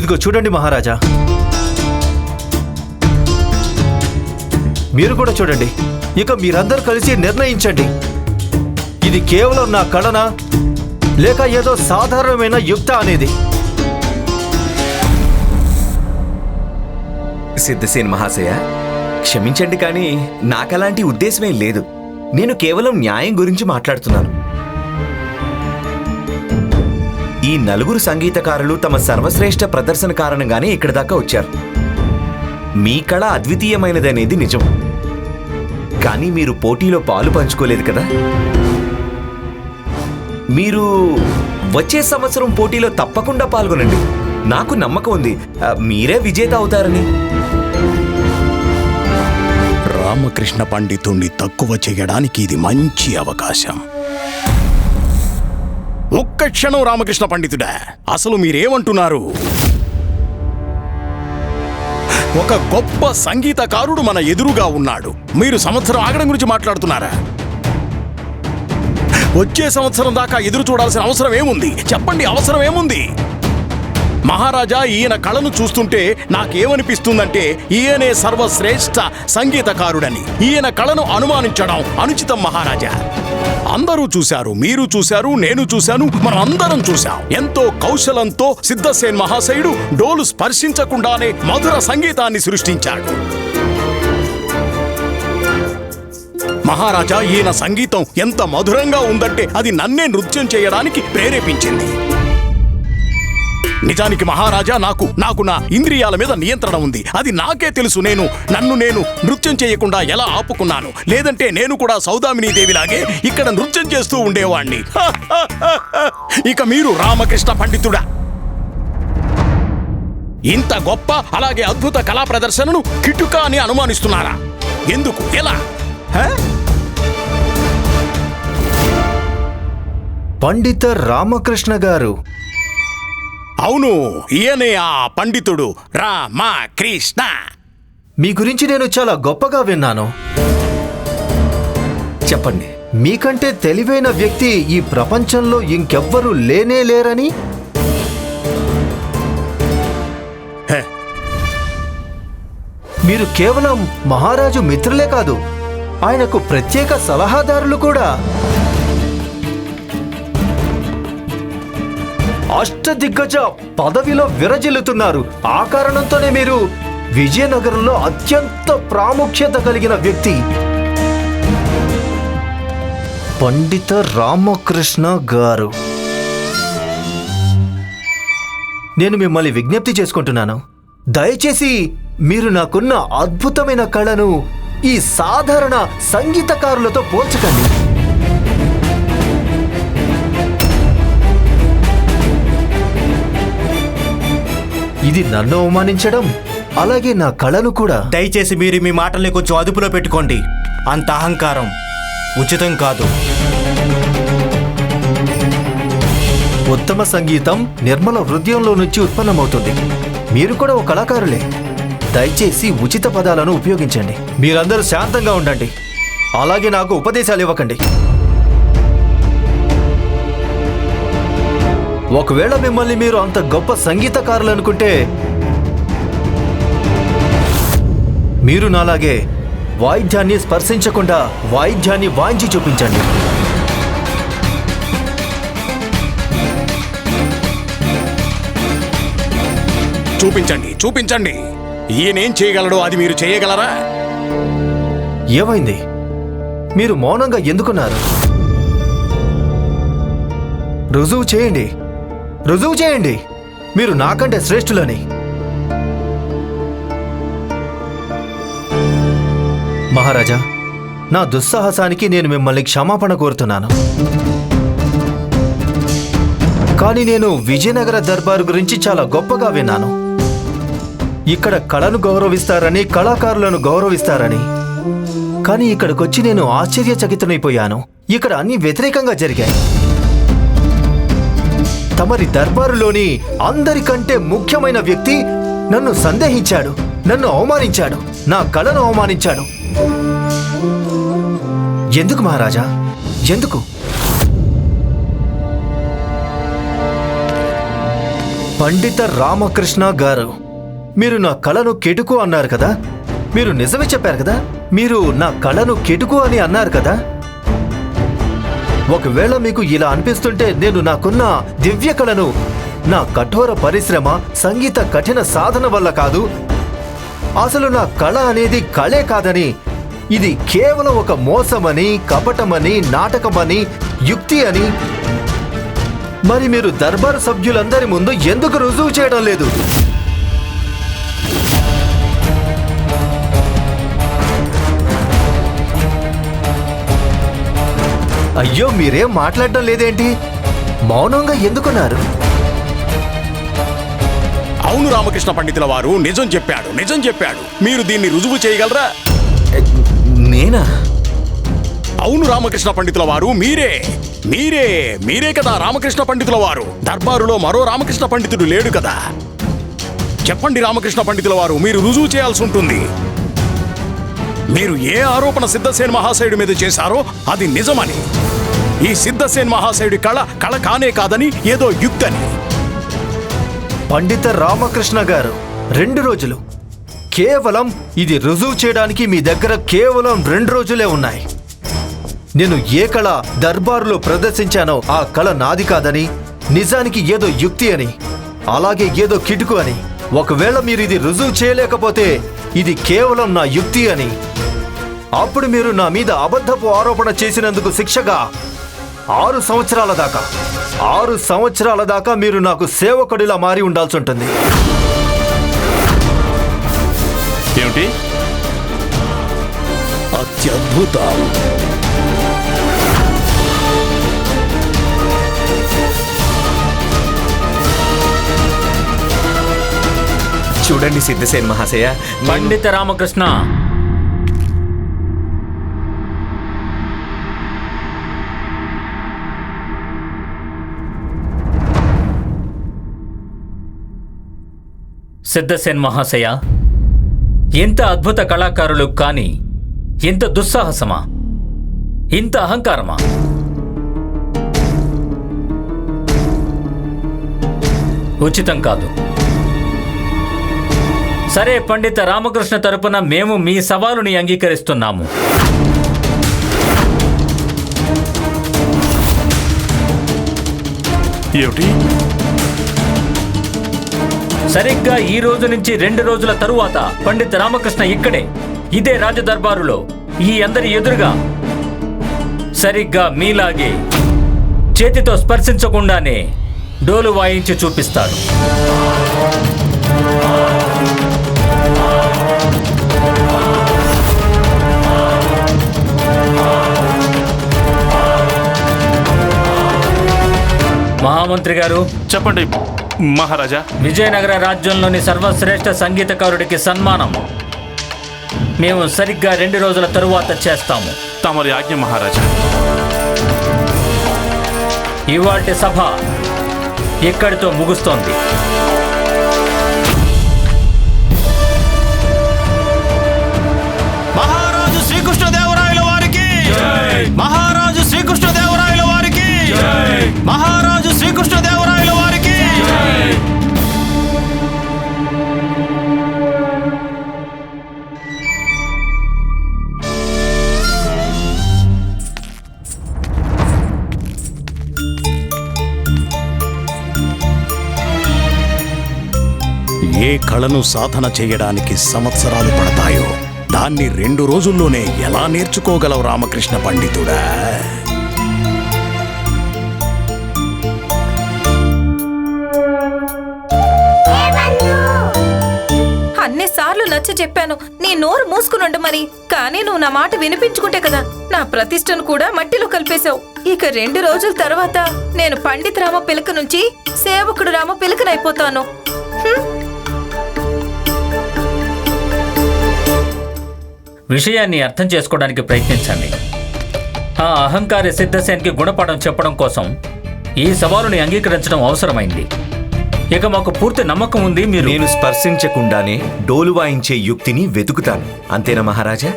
ఇదిగో చూడండి మహారాజా. మీరు కూడా చూడండి. ఇక మీరందరూ కలిసి నిర్ణయించండి. ఇది కేవలం నా కళన లేక ఏదో సాధారణమైన యుక్త అనేది. సిద్ధసేన్ మహాశయ క్షమించండి కానీ నాకలాంటి ఉద్దేశమే లేదు. నేను కేవలం న్యాయం గురించి మాట్లాడుతున్నాను. ఈ నలుగురు సంగీతకారులు తమ సర్వశ్రేష్ఠ ప్రదర్శన కారణంగానే ఇక్కడి దాకా వచ్చారు. మీ కళ అద్వితీయమైనదనేది నిజం. కానీ మీరు పోటీలో పాలు పంచుకోలేదు కదా? మీరు వచ్చే సంవత్సరం పోటీలో తప్పకుండా పాల్గొనండి. నాకు నమ్మకం ఉంది. మీరే విజేత అవుతారని. రామకృష్ణ పండితుణ్ణి తక్కువ చేయడానికి ఇది మంచి అవకాశం. ఒక్క క్షణం రామకృష్ణ పండితుడా? అసలు మీరేమంటున్నారు? ఒక గొప్ప సంగీతకారుడు మన ఎదురుగా ఉన్నాడు. మీరు సంవత్సరం ఆగడం గురించి మాట్లాడుతున్నారా? వచ్చే సంవత్సరం దాకా ఎదురు చూడాల్సిన అవసరం ఏముంది? చెప్పండి అవసరం ఏముంది? మహారాజా ఈయన కళను చూస్తుంటే నాకేమనిపిస్తుందంటే ఈయనే సర్వశ్రేష్ఠ సంగీతకారుడని. ఈయన కళను అనుమానించడం అనుచితం మహారాజా. అందరూ చూశారు మీరు చూశారు నేను చూశాను మన అందరం చూశాం. ఎంతో కౌశలంతో సిద్ధసేన్ మహాశయుడు డోలు స్పర్శించకుండానే మధుర సంగీతాన్ని సృష్టించాడు. మహారాజా ఈయన సంగీతం ఎంత మధురంగా ఉందంటే అది నన్నే నృత్యం చేయడానికి ప్రేరేపించింది. నిజానికి మహారాజా నాకు నాకు నా ఇంద్రియాల మీద నియంత్రణ ఉంది. అది నాకే తెలుసు. నేను నన్ను నేను నృత్యం చేయకుండా ఎలా ఆపుకున్నాను? లేదంటే నేను కూడా సౌదామినీ దేవిలాగే ఇక్కడ నృత్యం చేస్తూ ఉండేవాణ్ణి. ఇక మీరు రామకృష్ణ పండితుడా? ఇంత గొప్ప అలాగే అద్భుత కళా ప్రదర్శనను కిటుక అని అనుమానిస్తున్నారా? ఎందుకు? ఎలా? పండిత రామకృష్ణ గారు అవును ఈయనే ఆ పండితుడు రామకృష్ణ. మీ గురించి నేను చాలా గొప్పగా విన్నాను. చెప్పండి మీకంటే తెలివైన వ్యక్తి ఈ ప్రపంచంలో ఇంకెవ్వరూ లేనే లేరని. మీరు కేవలం మహారాజు మిత్రులే కాదు ఆయనకు ప్రత్యేక సలహాదారులు కూడా. అష్టదిగ్గజ పదవిలో విరజిల్లుతున్నారు. ఆ కారణంతోనే మీరు విజయనగరంలో అత్యంత ప్రాముఖ్యత కలిగిన వ్యక్తి. పండిత రామకృష్ణ గారు. నేను మిమ్మల్ని విజ్ఞప్తి చేసుకుంటున్నాను. దయచేసి మీరు నాకున్న అద్భుతమైన కళను ఈ సాధారణ సంగీతకారులతో పోల్చకండి. ఇది నన్ను అవమానించడం అలాగే నా కళను కూడా. దయచేసి మీరు మీ మాటల్ని కొంచెం అదుపులో పెట్టుకోండి. అంత అహంకారం ఉచితం కాదు. ఉత్తమ సంగీతం నిర్మల హృదయంలో నుంచి ఉత్పన్నమవుతుంది. మీరు కూడా ఒక కళాకారులే. దయచేసి ఉచిత పదాలను ఉపయోగించండి. మీరందరూ శాంతంగా ఉండండి. అలాగే నాకు ఉపదేశాలు ఇవ్వకండి. ఒకవేళ మిమ్మల్ని మీరు అంత గొప్ప సంగీతకారులు అనుకుంటే మీరు నాలాగే వాయిద్యాన్ని స్పర్శించకుండా వాయిద్యాన్ని వాయించి చూపించండి. చూపించండి చూపించండి. ఈయనేం చేయగలడో అది మీరు చేయగలరా? ఏమైంది? మీరు మౌనంగా ఎందుకున్నారు? రుజువు చేయండి. రుజువు చేయండి. మీరు నాకంటే శ్రేష్ఠులని. మహారాజా నా దుస్సాహసానికి నేను మిమ్మల్ని క్షమాపణ కోరుతున్నాను. కానీ నేను విజయనగర దర్బారు గురించి చాలా గొప్పగా విన్నాను. ఇక్కడ కళను గౌరవిస్తారని కళాకారులను గౌరవిస్తారని. కానీ ఇక్కడికొచ్చి నేను ఆశ్చర్యచకితునైపోయాను ఇక్కడ అన్ని వ్యతిరేకంగా జరిగాయి. తమరి దర్బారులోని అందరికంటే ముఖ్యమైన వ్యక్తి నన్ను సందేహించాడు నన్ను అవమానించాడు నా కళను అవమానించాడు. ఎందుకు మహారాజా? ఎందుకు? పండిత రామకృష్ణ గారు మీరు నా కళను కెటుకు అన్నారు కదా? మీరు నిజమే చెప్పారు కదా? మీరు నా కళను కెటుకు అని అన్నారు కదా? ఒకవేళ మీకు ఇలా అనిపిస్తుంటే నేను నాకున్న దివ్య కళను నా కఠోర పరిశ్రమ సంగీత కఠిన సాధన వల్ల కాదు. అసలు నా కళ అనేది కళే కాదని ఇది కేవలం ఒక మోసమని కపటమని నాటకమని యుక్తి అని. మరి మీరు దర్బారు సభ్యులందరి ముందు ఎందుకు రుజువు చేయడం లేదు? అయ్యో మీరేం మాట్లాడడం లేదేంటి? మౌనంగా ఎందుకున్నారు? అవును రామకృష్ణ పండితుల వారు నిజం చెప్పాడు నిజం చెప్పాడు. మీరు దీన్ని రుజువు చేయగలరా? నేనా? అవును రామకృష్ణ పండితుల వారు మీరే మీరే మీరే కదా రామకృష్ణ పండితుల వారు. దర్బారులో మరో రామకృష్ణ పండితుడు లేడు కదా. చెప్పండి రామకృష్ణ పండితుల వారు మీరు రుజువు చేయాల్సి ఉంటుంది. మీరు ఏ ఆరోపణ సిద్ధసేన్ మహాశయుడి మీద చేశారో అది నిజమని. ఈ సిద్ధసేన్ మహాశయుడి కళ కళ కానే కాదని ఏదో యుక్తని. పండిత రామకృష్ణ గారు రెండు రోజులు. కేవలం ఇది రుజువు చేయడానికి మీ దగ్గర కేవలం రెండు రోజులే ఉన్నాయి. నేను ఏ కళ దర్బారులో ప్రదర్శించానో ఆ కళ నాది కాదని నిజానికి ఏదో యుక్తి అని అలాగే ఏదో కిటుకు అని. ఒకవేళ మీరు ఇది రుజువు చేయలేకపోతే ఇది కేవలం నా యుక్తి అని. అప్పుడు మీరు నా మీద అబద్ధపు ఆరోపణ చేసినందుకు శిక్షగా ఆరు సంవత్సరాల దాకా. ఆరు సంవత్సరాల దాకా మీరు నాకు సేవకుడిలా మారి ఉండాల్సి ఉంటుంది. ఏమిటి? అత్యద్భుతం. చూడండి సిద్ధసేన్ మహాశయ పండిత రామకృష్ణ. సిద్ధసేన్ మహాశయ ఇంత అద్భుత కళాకారులు కానీ ఇంత దుస్సాహసమా? ఇంత అహంకారమా? ఉచితం కాదు. సరే పండిత రామకృష్ణ తరపున మేము మీ సవాలుని అంగీకరిస్తున్నాము. ఏమిటి? సరిగ్గా ఈ రోజు నుంచి రెండు రోజుల తరువాత పండిత్ రామకృష్ణ ఇక్కడే ఇదే రాజదర్బారులో. ఈ అందరి ఎదురుగా సరిగ్గా మీలాగే చేతితో స్పర్శించకుండానే డోలు వాయించి చూపిస్తారు మహామంత్రి గారు చెప్పండి. మహారాజా. విజయనగర రాజ్యంలోని సర్వశ్రేష్ఠ సంగీతకారుడికి సన్మానం. మేము సరిగ్గా రెండు రోజుల తరువాత చేస్తాము. తమరి ఆజ్ఞ మహారాజా. ఇవాల్టి సభ ఇక్కడితో ముగుస్తోంది. మహారాజు శ్రీకృష్ణదేవరాయల వారికి. మహారాజు శ్రీకృష్ణదేవరాయల వారికి. మహారాజు శ్రీకృష్ణదేవరాయల ఏ కళను సాధన చేయడానికి సంవత్సరాలు పడతాయో దాన్ని రెండు రోజుల్లోనే ఎలా నేర్చుకోగలవు రామకృష్ణ పండితుడా? అన్నిసార్లు నచ్చ చెప్పాను. నీ నోరు మూసుకుని ఉండమని కానీ నువ్వు నా మాట వినిపించుకుంటే కదా నా ప్రతిష్టను కూడా మట్టిలో కలిపేశావు. ఇక రెండు రోజుల తర్వాత నేను పండిత్ రామ పిలక నుంచి సేవకుడు రామ పిలకనైపోతాను. విషయాన్ని అర్థం చేసుకోవడానికి ప్రయత్నించండి. ఆ అహంకారి సిద్ధసేన్కి గుణపాఠం చెప్పడం కోసం ఈ సవాలుని అంగీకరించడం అవసరమైంది. ఇక మాకు పూర్తి నమ్మకం ఉంది మీరు నేను స్పర్శించకుండానే డోలు వాయించే యుక్తిని వెతుకుతాను. అంతేనా మహారాజా?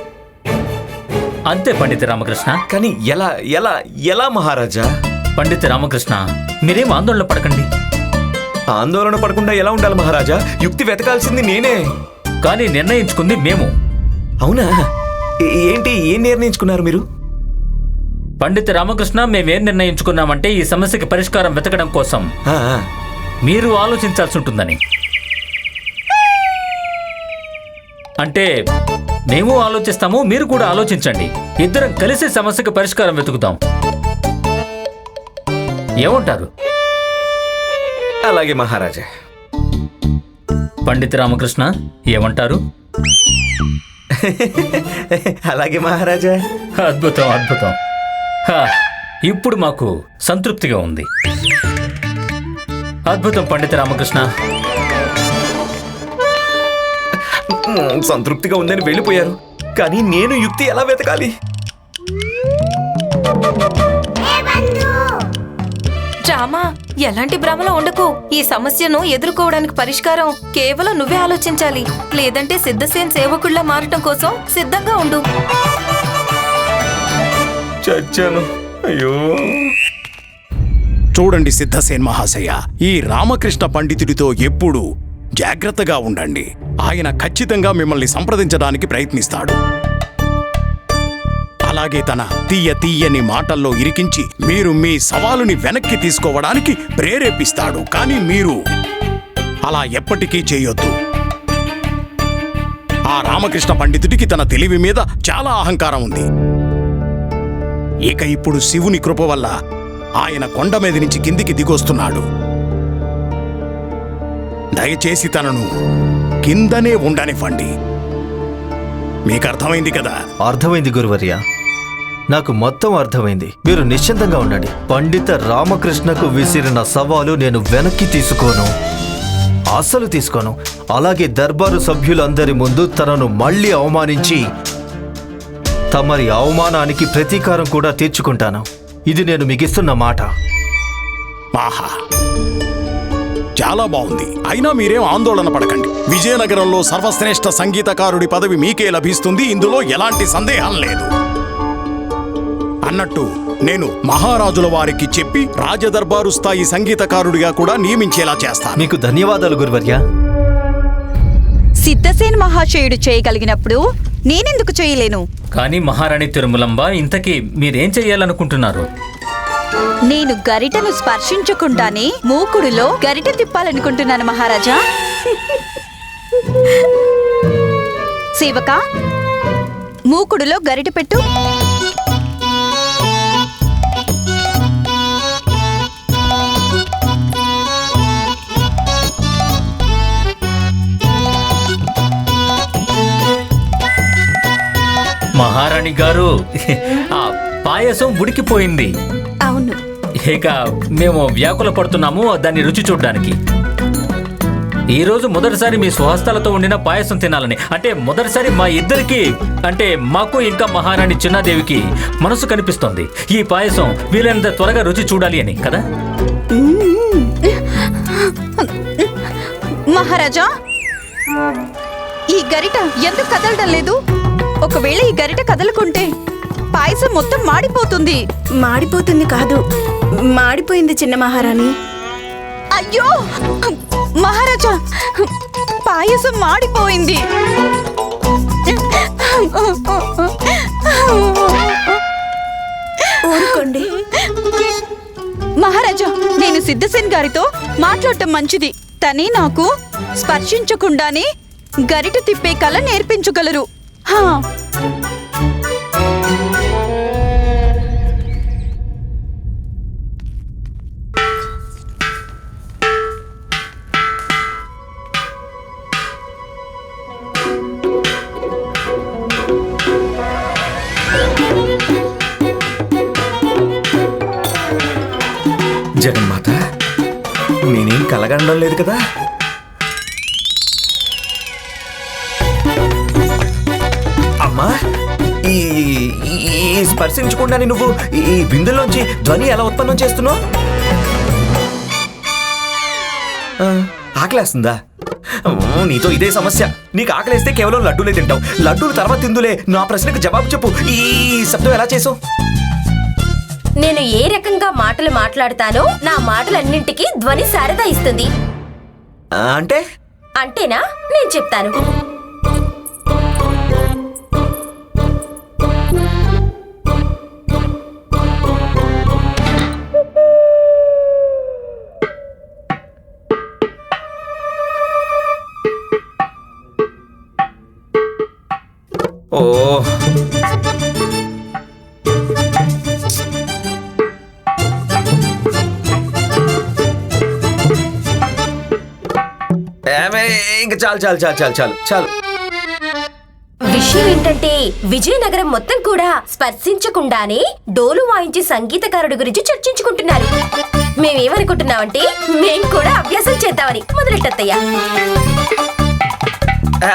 అంతే పండిత రామకృష్ణ. కానీ ఎలా ఎలా ఎలా మహారాజా? పండిత రామకృష్ణ మీరేం ఆందోళన పడకండి. ఆందోళన పడకుండా ఎలా ఉండాలి మహారాజా? యుక్తి వెతకాల్సింది నేనే. కానీ నిర్ణయించుకుంది మేము. అవునా? ఏంటి ఏం నిర్ణయించుకున్నారు మీరు? పండిత రామకృష్ణ మేమేం నిర్ణయించుకున్నామంటే ఈ సమస్యకి పరిష్కారం వెతకడం కోసం. ఆ, ఆ. మీరు ఆలోచించాల్సి ఉంటుందని. అంటే మేము ఆలోచిస్తాము మీరు కూడా ఆలోచించండి. ఇద్దరం కలిసి సమస్యకి పరిష్కారం వెతుకుతాం ఏమంటారు? అలాగే మహారాజా. పండిత రామకృష్ణ ఏమంటారు? అలాగే మహారాజా. అద్భుతం అద్భుతం. హా, ఇప్పుడు మాకు సంతృప్తిగా ఉంది. అద్భుతం పండిత రామకృష్ణ. మ్, సంతృప్తిగా ఉందని వెళ్ళిపోయారు. కానీ నేను యుక్తి ఎలా వెతకాలి? రామా ఎలాంటి భ్రమలో ఉండకు. ఈ సమస్యను ఎదుర్కోవడానికి పరిష్కారం కేవలం నువ్వే ఆలోచించాలి. లేదంటే సిద్ధసేన్ సేవకుళ్ళ మారటం కోసం సిద్ధంగా ఉండు. చచ్చాను. అయ్యో. చూడండి సిద్ధసేన్ మహాశయ ఈ రామకృష్ణ పండితుడితో ఎప్పుడూ జాగ్రత్తగా ఉండండి. ఆయన ఖచ్చితంగా మిమ్మల్ని సంప్రదించడానికి ప్రయత్నిస్తాడు. అలాగే తన తీయ తీయని మాటల్లో ఇరికించి మీరు మీ సవాలుని వెనక్కి తీసుకోవడానికి ప్రేరేపిస్తాడు. కానీ మీరు అలా ఎప్పటికీ చేయొద్దు. ఆ రామకృష్ణ పండితుడికి తన తెలివి మీద చాలా అహంకారం ఉంది. ఇక ఇప్పుడు శివుని కృప వల్ల ఆయన కొండ మీద నుంచి కిందికి దిగొస్తున్నాడు. దయచేసి తనను కిందనే ఉండనివ్వండి. మీకు అర్థమైంది కదా? అర్థమైంది గురువర్య. నాకు మొత్తం అర్థమైంది. మీరు నిశ్చింతంగా ఉండండి. పండిత రామకృష్ణకు విసిరిన సవాలు నేను వెనక్కి తీసుకోను. అస్సలు తీసుకోను. అలాగే దర్బారు సభ్యులందరి ముందు తనను మళ్ళీ అవమానించి తమరి అవమానానికి ప్రతీకారం కూడా తీర్చుకుంటాను. ఇది నేను మిగిస్తున్న మాట. ఆహా. చాలా బాగుంది. అయినా మీరేం ఆందోళన పడకండి. విజయనగరంలో సర్వశ్రేష్ఠ సంగీతకారుడి పదవి మీకే లభిస్తుంది. ఇందులో ఎలాంటి సందేహం లేదు. అన్నట్టు నేను మహారాజుల వారికి చెప్పి రాజదర్బారు స్థాయి సంగీతకారుడిగా కూడా నియమించేలా చేస్తాను. మీకు ధన్యవాదాలు గురువర్య. సిద్ధసేన్ మహాశయుడు చేయగలిగినప్పుడు నేనెందుకు చేయలేను? కానీ మహారాణి తిరుమలంబ ఇంతకీ మీరేం చెయ్యాలనుకుంటున్నారు నేను గరిటను స్పర్శించకుండానే మూకుడులో గరిట తిప్పాలనుకుంటున్నాను మహారాజా. సేవక మూకుడులో గరిట పెట్టు. మహారాణి గారు ఆ పాయసం ఉడికిపోయింది. అవును. ఇక మేము వ్యాకుల పడుతున్నాము దాన్ని రుచి చూడడానికి. ఈ రోజు మొదటిసారి మీ స్వహస్తాలతో వండిన పాయసం తినాలని. అంటే మొదటిసారి మా ఇద్దరికి అంటే మాకు ఇంకా మహారాణి చిన్నాదేవికి మనసు కనిపిస్తోంది. ఈ పాయసం వీలైనంత త్వరగా రుచి చూడాలి అని కదా? మహారాజా ఈ గరిట ఎందుకు కదలడం లేదు? ఒకవేళ ఈ గరిట కదలకుంటే పాయసం మొత్తం మాడిపోతుంది. మాడిపోతుంది కాదు. మాడిపోయింది చిన్న మహారాణి. అయ్యో! మహారాజా పాయసం మాడిపోయింది. ఊరుకోండి. మహారాజా నేను సిద్ధసేన్ గారితో మాట్లాడటం మంచిది. తనే నాకు స్పర్శించకుండానే గరిట తిప్పే కళ నేర్పించగలరు. జగన్మాత నేనేం కలగండం లేదు కదా? ఈ స్పర్శించకుండానే నువ్వు ఈ- బిందులోంచి ధ్వని ఎలా ఉత్పన్నం చేస్తున్నావు? ఆకలేస్తుందా? నీతో ఇదే సమస్య. నీకు ఆకలేస్తే కేవలం లడ్డూలే తింటావు. లడ్డూలు తర్వాత తిందులే. నా ప్రశ్నకు జవాబు చెప్పు. ఈ శబ్దం ఎలా చేసావు? నేను ఏ రకంగా మాటలు మాట్లాడతానో నా మాటలన్నింటికి ధ్వని శారద ఇస్తుంది. అంటే? అంటేనా? నేను చెప్తాను. చాలు చాలు చాలు చాలు చాలు చాలు. విషయం ఏంటంటే విజయనగరం మొత్తం కూడా స్పర్శించకుండానే డోలు వాయించే సంగీతకారుడి గురించి చర్చించుకుంటున్నారు. మేమేమనుకుంటున్నామంటే మేం కూడా అభ్యాసం చేద్దామని. మొదలెట్టత్తయ్యా.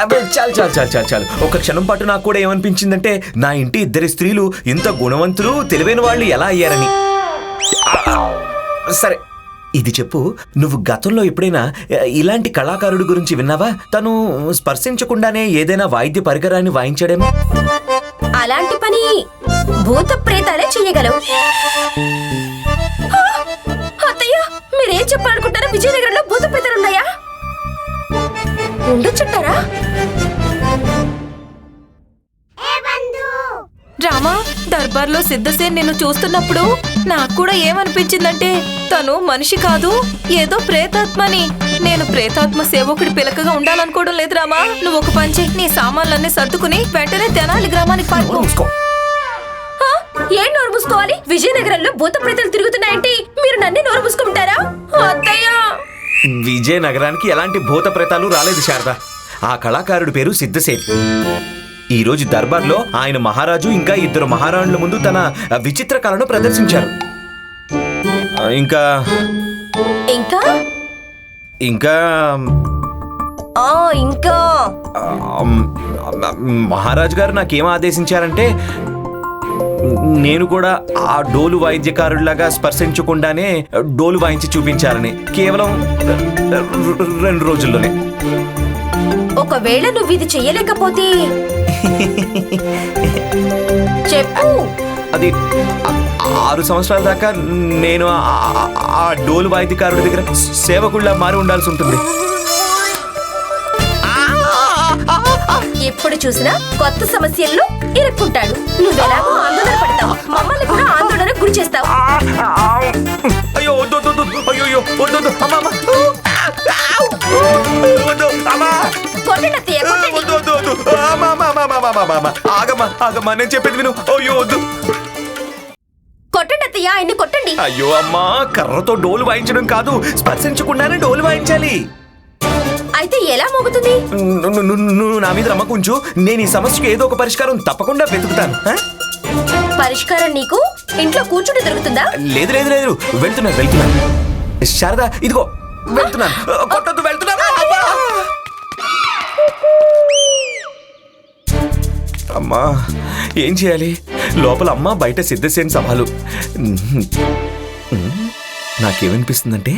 అబ్బే, చాలు చాలు చాలు చాలు చాలు. ఒక క్షణం పాటు నాకు కూడా ఏమనిపించిందంటే నా ఇంటి ఇద్దరి స్త్రీలు ఇంత గుణవంతులు తెలివైన వాళ్ళు ఎలా అయ్యారని. ఆ, సరే. ఇది చెప్పు నువ్వు గతంలో ఎప్పుడైనా ఇలాంటి కళాకారుడి గురించి విన్నావా? తను స్పర్శించకుండానే ఏదైనా వాయిద్య పరికరాన్ని వాయించాడేమో. అలాంటి పని భూత ప్రేతాలే చెయ్యగలవు ఆ! అత్తయ్య మీరేం చెప్పాలనుకుంటారా విజయనగరంలో భూత ప్రేతాలున్నాయా ఉండొచ్చుంటారా రామా దర్బార్లో సిద్ధసేన్ నిన్ను చూస్తున్నప్పుడు నాకు కూడా ఏమనిపించిందంటే తను మనిషి కాదు ఏదో ప్రేతాత్మని. నేను ప్రేతాత్మ సేవకుడి పిలకగా ఉండాలనుకోవడం లేదు రామా. నువ్వు ఒక పని చెయ్యి నీ సామాన్లన్నీ సర్దుకుని వెంటనే తెనాలి గ్రామానికి పారిపో. ఆ? ఏం నోరు మూసుకోవాలి? విజయనగరంలో భూత ప్రేతాలు తిరుగుతున్నాయంటే మీరు నన్నే నోరు మూసుకుంటారా? అత్తయ్య! విజయనగరానికి ఎలాంటి భూత ప్రేతాలు రాలేదు శారద. ఆ కళాకారుడి పేరు సిద్ధసేన్. ఈ రోజు దర్బార్లో ఆయన మహారాజు ఇంకా ఇద్దరు మహారాణుల ముందు తన విచిత్ర కళను ప్రదర్శించారు. ఇంకా ఇంకా? ఇంకా ఇంకా. మహారాజు గారు నాకేం ఆదేశించారంటే నేను కూడా ఆ డోలు వాయిద్యకారుడిలాగా స్పర్శించకుండానే డోలు వాయించి చూపించాలని కేవలం రెండు రోజుల్లోనే. ఒకవేళ నువ్వు ఇది చెయ్యలేకపోతే చెప్పు. అది ఆరు సంవత్సరాల దాకా నేను ఆ- డోలు వాయిద్యకారుడి దగ్గర సేవకుళ్ళ మారి ఉండాల్సి ఉంటుంది. ఎప్పుడు చూసినా కొత్త సమస్యల్లో ఇరుక్కుంటాడు. నువ్వెలాగో ఆందోళన పడతావు. మమ్మల్ని కూడా ఆందోళనకు గురి చేస్తావు. అయ్యో. అయ్యో అమ్మా. కొట్టండి అత్తయ్య కొట్టండి వద్దు వద్దు వద్దు. అమ్మా అమ్మా అమ్మా అమ్మా అమ్మా అమ్మా ఆగమ్మా ఆగమ్మా నేను చెప్పేది విను. అయ్యో వద్దు. కొట్టండి అత్తయ్య ఆయన్ని కొట్టండి. అయ్యో అమ్మా కర్రతో డోలు వాయించడం కాదు. స్పర్శించకుండానే డోలు వాయించాలి. అయితే ఎలా మోగుతుంది? నువ్వు నా మీద నమ్మకుంచు. నేను ఈ సమస్యకు ఏదో ఒక పరిష్కారం తప్పకుండా వెతుకుతాను? పరిష్కారం నీకు? ఇంట్లో కూర్చుంటే దొరుకుతుందా? లేదు లేదు లేదు. వెళ్తున్నాను వెళ్తున్నాను శారదా ఇదిగో వెళ్తున్నాను కొట్టద్దు వెళ్తున్నాను అమ్మా ఏం చేయాలి? లోపల అమ్మ బయట సిద్ధసేన సభలు. నాకేమనిపిస్తుందంటే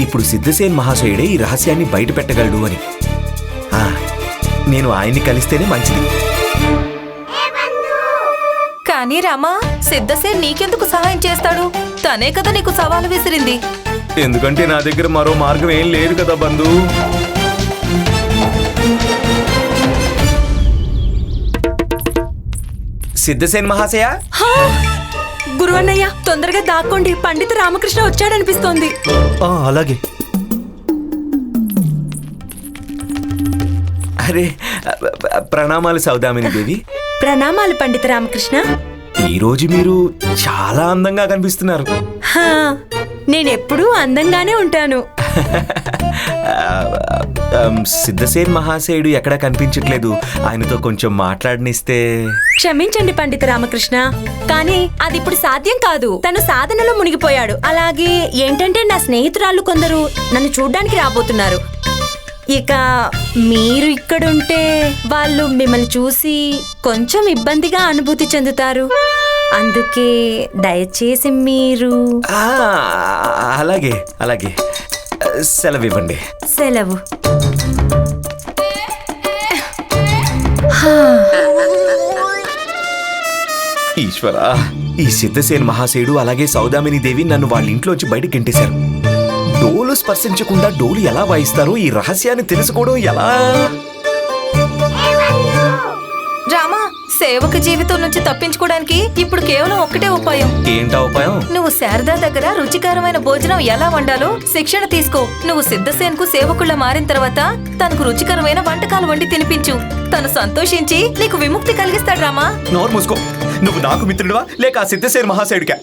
ఇప్పుడు సిద్ధసేన్ మహాశయుడే ఈ రహస్యాన్ని బయట పెట్టగలడు అని. నేను ఆయన్ని కలిస్తేనే మంచిది. కానీ రామా సిద్ధసేన్ నీకెందుకు సహాయం చేస్తాడు? తనే కదా నీకు సవాలు విసిరింది. ఎందుకంటే నా దగ్గర మరో మార్గం ఏం లేదు కదా బంధు. సిద్ధసేన్ మహాశయ? గురువన్నయ్య తొందరగా దాక్కోండి. పండిత రామకృష్ణ వచ్చాడనిపిస్తోంది. ఆ, అలాగే. అరే ప్రణామాలు సౌదామిని దేవి. ప్రణామాలు పండిత రామకృష్ణ. ఈ రోజు మీరు చాలా అందంగా కనిపిస్తున్నారు. హా, నేనెప్పుడూ అందంగానే ఉంటాను. సిద్ధసేన్ మహాశయుడు ఎక్కడా కనిపించట్లేదు. ఆయనతో కొంచెం మాట్లాడనిస్తే. క్షమించండి పండిత రామకృష్ణ కానీ అది ఇప్పుడు సాధ్యం కాదు. తను సాధనలో మునిగిపోయాడు. అలాగే ఏంటంటే నా స్నేహితురాళ్ళు కొందరు నన్ను చూడ్డానికి రాబోతున్నారు. ఇక మీరు ఇక్కడుంటే వాళ్ళు మిమ్మల్ని చూసి కొంచెం ఇబ్బందిగా అనుభూతి చెందుతారు. అందుకే దయచేసి మీరు అలాగే అలాగే. సెలవు ఇవ్వండి సెలవు. ఈశ్వరా. ఈ సిద్ధసేన్ మహాశయుడు అలాగే సౌదామిని దేవి నన్ను వాళ్ళ ఇంట్లోంచి బయటికి గెంటేశారు. డోలు స్పర్శించకుండా డోలు ఎలా వాయిస్తారో ఈ రహస్యాన్ని తెలుసుకోవడం ఎలా? సేవక జీవితం నుంచి తప్పించుకోవడానికి ఇప్పుడు కేవలం ఒక్కటే ఉపాయం. ఏంటా ఉపాయం? నువ్వు శారదా దగ్గర రుచికరమైన భోజనం ఎలా వండాలో శిక్షణ తీసుకో. నువ్వు సిద్ధసేన్కు సేవకుళ్ళ మారిన తర్వాత తనకు రుచికరమైన వంటకాలు వండి తినిపించు. తను సంతోషించి నీకు విముక్తి కలిగిస్తాడు రామా. నోరు మూసుకో. నువ్వు నాకు మిత్రుడివా? లేక ఆ సిద్ధసేన మహాశయుడికా?